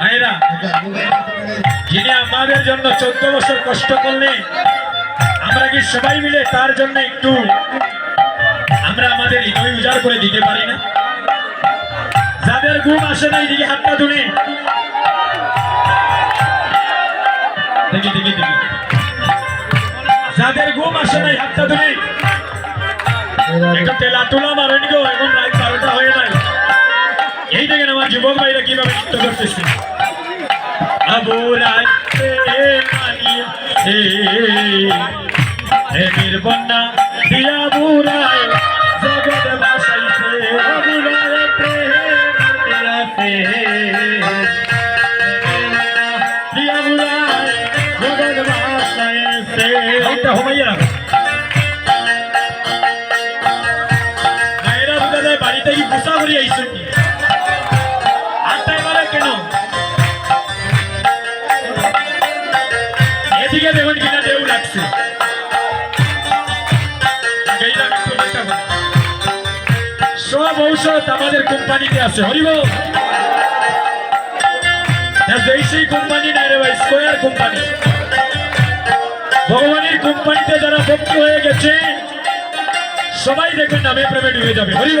ভাইরা, যিনি আমাদের জন্য চোদ্দ বছর কষ্ট করলেন, আমরা কি সবাই মিলে তার জন্য একটু আমরা আমাদের হৃদয় উজাড় করে দিতে পারি না? যাদের ঘুম আসে না, এদিকে হাতটা তুলে যাদের ঘুম আসে নাই হাতটা তুলে তেলা তুলা মারেন এখন যুবক ভাইরা কীভাবে নৃত্য করতেছে? বন্যা দিয়া বুড়ায় জগৎ বাসাইছে বুড়ায় বাসাইছে এইটা হমাইয়া ভাইরা বুঝাতে বাড়িতে কি গুসা করি আইসুন এদিকে দেখুন কিনা ঢেউ লাগছে। সব ঔষধ আমাদের কোম্পানিতে আছে। হরিব সেই কোম্পানি নাই রে ভাই, স্কোয়ার কোম্পানি। ভগবানের কোম্পানিতে যারা ভক্ত হয়ে গেছে, সবাই দেখবেন নামে প্রেমে ডুবে যাবে। হরিব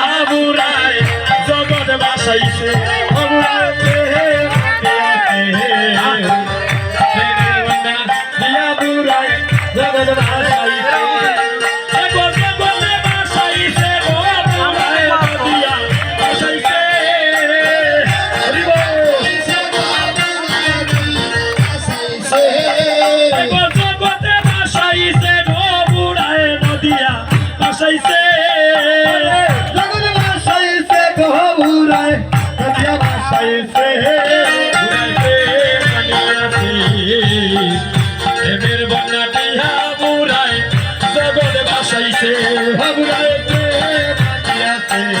Allah.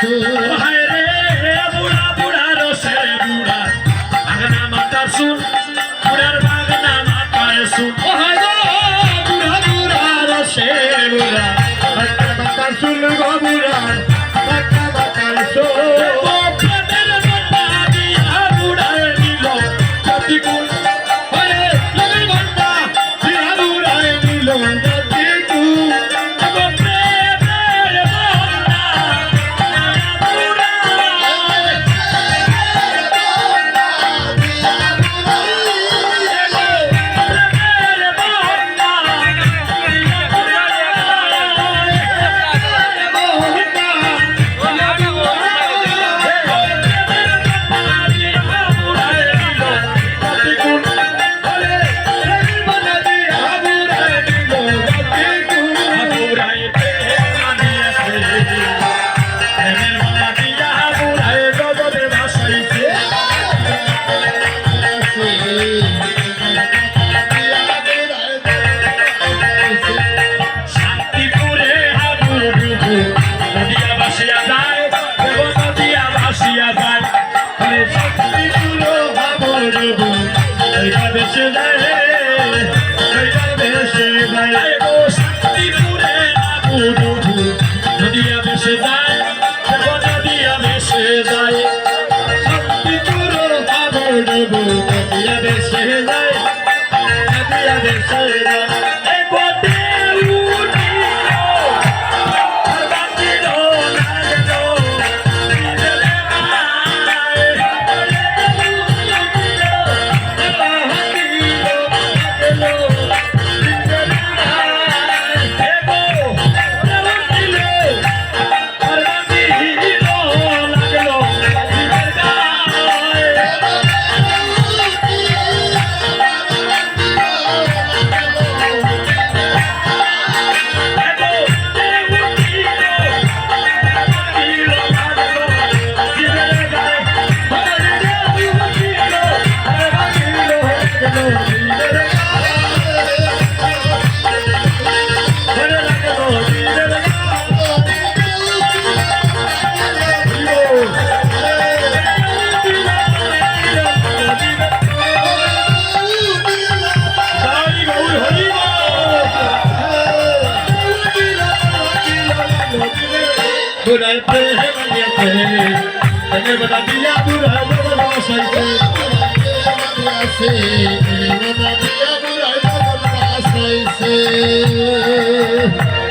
হায় দিয়া বাসিয়া যায় দেবতা দিয়া বাসিয়া যায় শক্তি তুলো ভাবর বেশে যায় বেশে যায়। শক্তি পুরে নদিয়া বেশে যায় Durante el día, tener bata día, durante el día, Thank you.